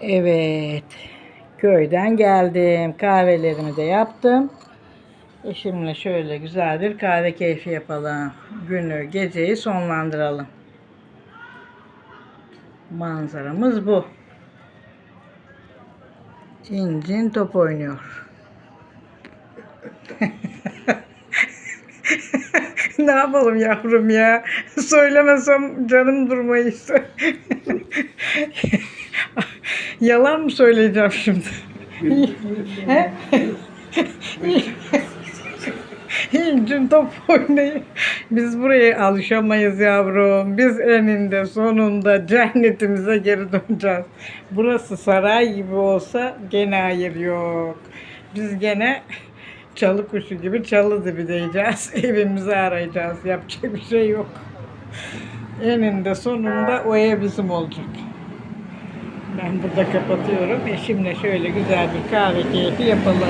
Evet. Köyden geldim. Kahvelerimi de yaptım. Eşimle şöyle güzel bir kahve keyfi yapalım. Günü, geceyi sonlandıralım. Manzaramız bu. İncin top oynuyor. ne yapalım yavrum ya? Söylemesem canım durmayı. Yalan mı söyleyeceğim şimdi? İncin top oynayın. Biz buraya alışamayız yavrum. Biz eninde sonunda cennetimize geri döneceğiz. Burası saray gibi olsa gene hayır yok. Biz gene çalı kuşu gibi çalı dibideyeceğiz. Evimizi arayacağız. Yapacak bir şey yok. Eninde sonunda o ev bizim olacak. Ben burada kapatıyorum. Eşimle şöyle güzel bir kahve keyfi yapalım.